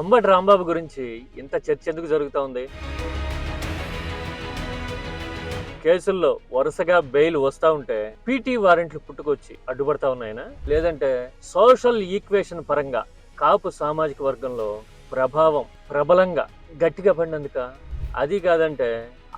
అంబటి రాంబాబు గురించి ఇంత చర్చ ఎందుకు జరుగుతూ ఉంది? కేసుల్లో వరుసగా బెయిల్ వస్తూ ఉంటే పీటీ వారెంట్లు పుట్టుకొచ్చి అడ్డుపడతా ఉన్నాయనా? లేదంటే సోషల్ ఈక్వేషన్ పరంగా కాపు సామాజిక వర్గంలో ప్రభావం ప్రబలంగా గట్టిగా పడినందుక? అది కాదంటే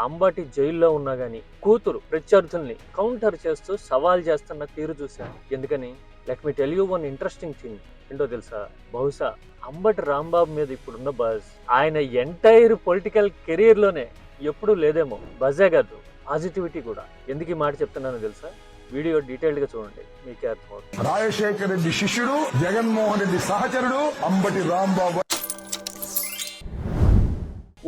అంబటి జైల్లో ఉన్నా గానీ కూతురు ప్రత్యర్థుల్ని కౌంటర్ చేస్తూ సవాల్ చేస్తున్న తీరు చూశాను. ఎందుకని? Let me tell you one interesting thing ఏంటో తెలుసా? బహుశా అంబటి రాంబాబు మీద ఇప్పుడున్న బజ్. ఆయన ఎంటైర్ పొలిటికల్ కెరీర్లోనే ఎప్పుడూ లేదేమో. బజే కాదు పాజిటివిటీ కూడా. ఎందుకు ఈ మాట చెప్తున్నానో తెలుసా? వీడియో డీటెయిల్డ్గా చూడండి మీకే అర్థమవుతుంది. రాజశేఖర రెడ్డి శిష్యుడు జగన్మోహన్ రెడ్డి సహచరుడు అంబటి రాంబాబు.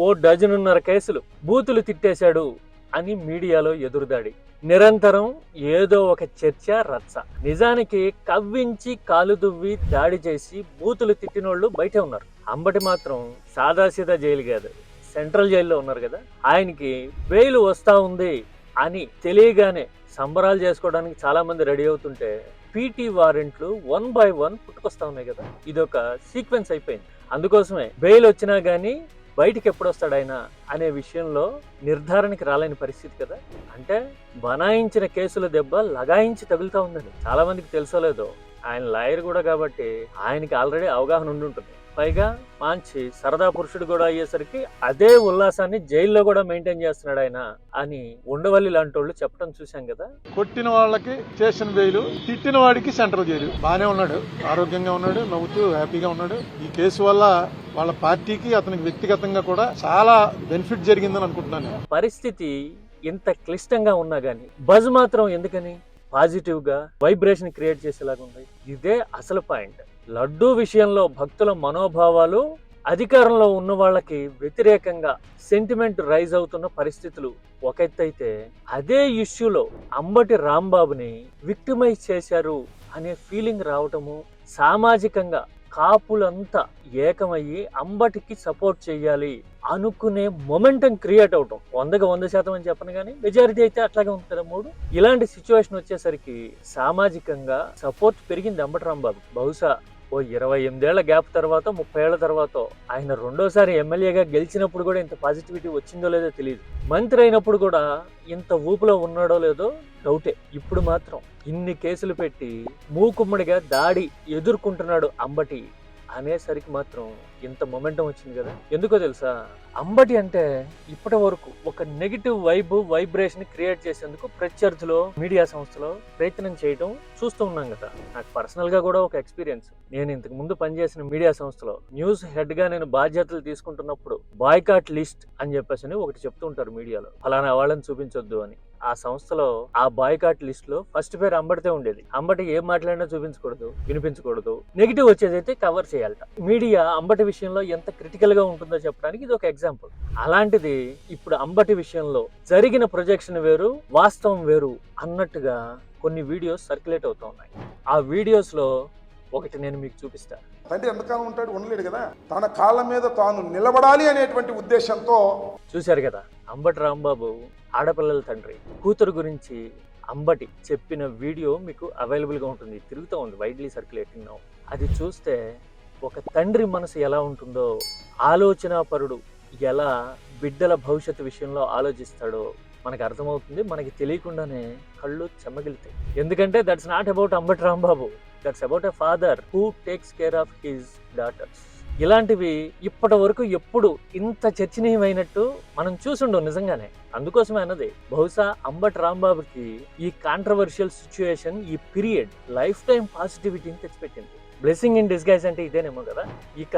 ఓ డజనున్నర కేసులు బూతులు తిట్టేశాడు అని మీడియాలో ఎదురుదాడి. నిరంతరం ఏదో ఒక చర్చ రచ్చ. నిజానికి కవ్వించి కాలు దువ్వి దాడి చేసి బూతులు తిట్టినోళ్ళు బయటే ఉన్నారు. అంబటి మాత్రం సాదాసీదా జైలు కాదు. సెంట్రల్ జైల్లో ఉన్నారు కదా. ఆయనకి బెయిల్ వస్తా ఉంది అని తెలియగానే సంబరాలు చేసుకోవడానికి చాలా మంది రెడీ అవుతుంటే పీటీ వారెంట్లు వన్ బై వన్ పుట్టుకొస్తా ఉన్నాయి కదా. ఇది ఒక సీక్వెన్స్ అయిపోయింది. అందుకోసమే బెయిల్ వచ్చినా గానీ బయటికి ఎప్పుడు వస్తాడు ఆయన అనే విషయంలో నిర్ధారణకి రాలేని పరిస్థితి కదా? అంటే బనాయించిన కేసుల దెబ్బ లగాయించి తగులుతూ ఉందండి. చాలా మందికి తెలుసో ఆయన లాయర్ కూడా కాబట్టి ఆయనకి ఆల్రెడీ అవగాహన ఉండి ఉంటుంది పైగా మంచి సరదా పురుషుడు కూడా అయ్యేసరికి అదే ఉల్లాసాన్ని జైల్లో కూడా మెయింటైన్ చేస్తున్నాడు ఆయన అని ఉండవల్లి లాంటి వాళ్ళు చెప్పడం చూశాం కదా. కొట్టిన వాళ్ళకి స్టేషన్ బెయిల్ తిట్టిన వాడికి సెంట్రల్ జైలు. బాగానే ఉన్నాడు ఆరోగ్యంగా ఉన్నాడు నవ్వుతూ హ్యాపీగా ఉన్నాడు. ఈ కేసు వల్ల వాళ్ళ పార్టీకి అతనికి వ్యక్తిగతంగా కూడా చాలా బెనిఫిట్ జరిగిందని అనుకుంటున్నాను నేను. పరిస్థితి ఇంత క్లిష్టంగా ఉన్నా గానీ బజ్ మాత్రం ఎందుకని? పాజిటివ్గా వైబ్రేషన్ క్రియేట్ చేసేలాగా ఉంది. ఇదే అసలు పాయింట్. లడ్డూ విషయంలో భక్తుల మనోభావాలు అధికారంలో ఉన్న వాళ్ళకి వ్యతిరేకంగా సెంటిమెంట్ రైజ్ అవుతున్న పరిస్థితులు ఒక ఎత్తైతే అదే ఇష్యూలో అంబటి రాంబాబుని విక్టిమైజ్ చేశారు అనే ఫీలింగ్ రావటము సామాజికంగా కాపులంతా ఏకమయ్యి అంబటికి సపోర్ట్ చేయాలి అనుకునే మొమెంటం క్రియేట్ అవటం. వందకు వంద శాతం అని చెప్పను కానీ మెజారిటీ అయితే అట్లాగే ఉంది కదా మూడు? ఇలాంటి సిచ్యువేషన్ వచ్చేసరికి సామాజికంగా సపోర్ట్ పెరిగింది అంబటి రాంబాబు. బహుశా ఓ ఇరవై ఎనిమిదేళ్ళ గ్యాప్ తర్వాత ముప్పై ఏళ్ళ తర్వాత ఆయన రెండోసారి ఎమ్మెల్యేగా గెలిచినప్పుడు కూడా ఇంత పాజిటివిటీ వచ్చిందో లేదో తెలియదు మంత్రి అయినప్పుడు కూడా ఇంత ఊపులో ఉన్నాడో లేదో డౌటే ఇప్పుడు మాత్రం ఇన్ని కేసులు పెట్టి మూకుమ్మడిగా దాడి ఎదుర్కొంటున్నాడు అంబటి. అనేసరికి మాత్రం ఇంత మొమెంటం వచ్చింది కదా. ఎందుకో తెలుసా? అంబటి అంటే ఇప్పటి వరకు ఒక నెగిటివ్ వైబ్ వైబ్రేషన్ క్రియేట్ చేసేందుకు ప్రత్యర్థులు మీడియా సంస్థలో ప్రయత్నం చేయడం చూస్తూ ఉన్నాం కదా. నాకు పర్సనల్గా కూడా ఒక ఎక్స్పీరియన్స్. నేను ఇంతకు ముందు పనిచేసిన మీడియా సంస్థలో న్యూస్ హెడ్గా నేను బాధ్యతలు తీసుకుంటున్నప్పుడు బాయ్కాట్ లిస్ట్ అని చెప్పేసి ఒకటి చెప్తూ ఉంటారు మీడియాలో. ఫలానా వాళ్ళని చూపించొద్దు అని. ఆ సంస్థలో ఆ బాయ్కాట్ లిస్ట్లో ఫస్ట్ పేరు అంబటితే ఉండేది. అంబటి ఏం మాట్లాడినా చూపించకూడదు వినిపించకూడదు. నెగిటివ్ వచ్చేదైతే కవర్ చేయాలట. మీడియా అంబటి విషయంలో ఎంత క్రిటికల్గా ఉంటుందో చెప్పడానికి ఇది ఒక ఎగ్జాంపుల్ అలాంటిది ఇప్పుడు అంబటి విషయంలో జరిగిన ప్రొజెక్షన్ వేరు వాస్తవం వేరు అన్నట్టుగా కొన్ని వీడియోస్ సర్క్యులేట్ అవుతూ ఉన్నాయి. ఆ వీడియోస్లో ఒకటి నేను మీకు చూపిస్తా. తండ్రి ఎంతకాలం ఉంటాడు ఉండలేడు కదా? తన కాళ్ళ మీద తాను నిలబడాలి అనేటువంటి ఉద్దేశంతో చూశారు కదా? అంబటి రాంబాబు ఆడపిల్లల తండ్రి. కూతురు గురించి అంబటి చెప్పిన వీడియో మీకు అవైలబుల్గా ఉంటుంది. తిరుగుతూ ఉంది వైడ్లీ సర్క్యులేటింగ్ నౌ అది చూస్తే ఒక తండ్రి మనసు ఎలా ఉంటుందో ఆలోచనాపరుడు ఎలా బిడ్డల భవిష్యత్తు విషయంలో ఆలోచిస్తాడో మనకు అర్థమవుతుంది. మనకి తెలియకుండానే కళ్ళు చెమ్మగిలుతాయి ఎందుకంటే that's not about Ambati Rambabu. That's about a father who takes care of his daughters ఇలాంటివి ఇప్పటి వరకు ఎప్పుడు ఇంత చర్చనీయమైనట్టు మనం చూసుండవు నిజంగానే. అందుకోసమే అన్నది బహుశా అంబట్ రాంబాబుకి ఈ కాంట్రవర్షియల్ సిచ్యుయేషన్ ఈ పీరియడ్ లైఫ్ టైం పాజిటివిటీని తెచ్చిపెట్టింది. బ్లెస్సింగ్ ఇన్ డిస్గైజ్ అంటే ఇదేనేమో కదా? ఇక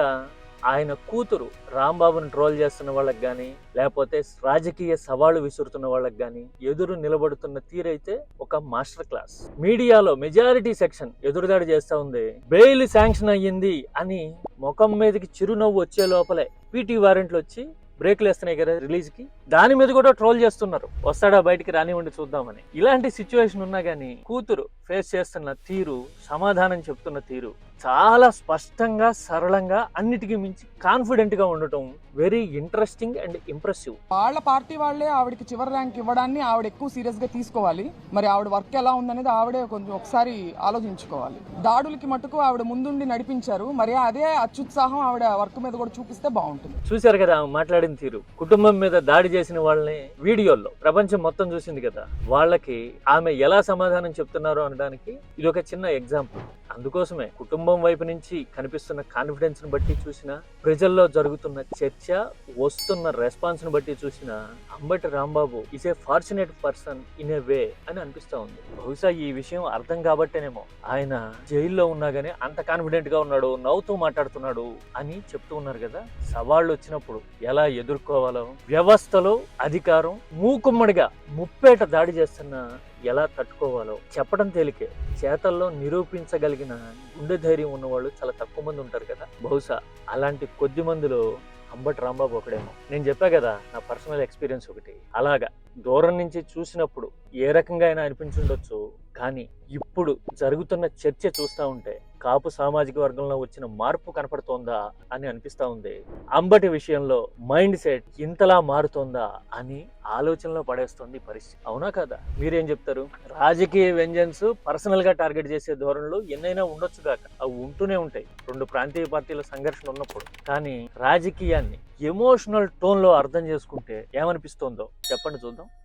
ఆయన కూతురు రాంబాబుని ట్రోల్ చేస్తున్న వాళ్ళకి కానీ లేకపోతే రాజకీయ సవాళ్ళు విసురుతున్న వాళ్ళకి కానీ ఎదురు నిలబడుతున్న తీరైతే ఒక మాస్టర్ క్లాస్. మీడియాలో మెజారిటీ సెక్షన్ ఎదురుదాడి చేస్తా ఉంది. బెయిల్ శాంక్షన్ అయ్యింది అని ముఖం మీదకి చిరునవ్వు వచ్చే లోపలే పీటీ వారెంట్లు వచ్చి బ్రేక్లు వేస్తున్నాయి కదా రిలీజ్కి దాని మీద కూడా ట్రోల్ చేస్తున్నారు. వస్తాడా బయటికి రానివ్వండి చూద్దామని. ఇలాంటి సిచ్యువేషన్ ఉన్నా గానీ కూతురు ఫేస్ చేస్తున్న తీరు సమాధానం చెప్తున్న తీరు చాలా స్పష్టంగా సరళంగా అన్నిటికీ మించి కాన్ఫిడెంట్గా ఉండటం వెరీ ఇంట్రెస్టింగ్ అండ్ ఇంప్రెసివ్ వాళ్ళ పార్టీ వాళ్ళే ఆవిడకి చివరి ర్యాంక్ ఇవ్వడాన్ని ఆవిడ ఎక్కువ సీరియస్గా తీసుకోవాలి. మరి ఆవిడ వర్క్ ఎలా ఉందనేది ఆవిడే కొంచెం ఒకసారి ఆలోచించుకోవాలి. దాడులకి మటుకు ఆవిడ ముందుండి నడిపించారు. మరి అదే అత్యుత్సాహం ఆవిడ వర్క్ మీద కూడా చూపిస్తే బాగుంటుంది. చూశారు కదా ఆమె మాట్లాడిన తీరు కుటుంబం మీద దాడి చేసిన వాళ్ళని వీడియోల్లో ప్రపంచం మొత్తం చూసింది కదా. వాళ్ళకి ఆమె ఎలా సమాధానం చెప్తున్నారో అనడానికి ఇది ఒక చిన్న ఎగ్జాంపుల్. అందుకోసమే కుటుంబం వైపు నుంచి కనిపిస్తున్న కాన్ఫిడెన్స్ని బట్టి చూసిన ప్రజల్లో జరుగుతున్న చర్చ వస్తున్న రెస్పాన్స్ని బట్టి చూసిన Ambati Rambabu is a fortunate person in a way అని అనిపిస్తా ఉంది. బహుశా ఈ విషయం అర్థం కాబట్టేనేమో. ఆయన జైల్లో ఉన్నా గానీ అంత కాన్ఫిడెంట్గా ఉన్నాడు నవ్వుతూ మాట్లాడుతున్నాడు అని చెప్తూ ఉన్నారు కదా. సవాళ్ళు వచ్చినప్పుడు ఎలా ఎదుర్కోవాలో వ్యవస్థలో అధికారం మూకుమ్మడిగా ముప్పేట దాడి చేస్తున్న ఎలా తట్టుకోవాలో చెప్పడం తేలికే. చేతల్లో నిరూపించగలిగిన గుండె ధైర్యం ఉన్నవాళ్ళు చాలా తక్కువ మంది ఉంటారు కదా. బహుశా అలాంటి కొద్ది మందిలో అంబటి రాంబాబు ఒకడేమో. నేను చెప్పా కదా నా పర్సనల్ ఎక్స్పీరియన్స్ ఒకటి. అలాగా దూరం నుంచి చూసినప్పుడు ఏ రకంగా అయినా అనిపించుండొచ్చు కానీ ఇప్పుడు జరుగుతున్న చర్చ చూస్తా ఉంటే కాపు సామాజిక వర్గంలో వచ్చిన మార్పు కనపడుతోందా అని అనిపిస్తూ ఉంది. అంబటి విషయంలో మైండ్ సెట్ ఇంతలా మారుతోందా అని ఆలోచనలో పడేస్తోంది పరిస్థితి. అవునా కదా? మీరేం చెప్తారు? రాజకీయ వ్యంజన్స్ పర్సనల్గా టార్గెట్ చేసే ధోరణిలో ఎన్నైనా ఉండొచ్చు కాక అవి ఉంటూనే ఉంటాయి. రెండు ప్రాంతీయ పార్టీల సంఘర్షణ ఉన్నప్పుడు. కానీ రాజకీయాన్ని ఎమోషనల్ టోన్లో అర్థం చేసుకుంటే ఏమనిపిస్తోందో చెప్పండి చూద్దాం.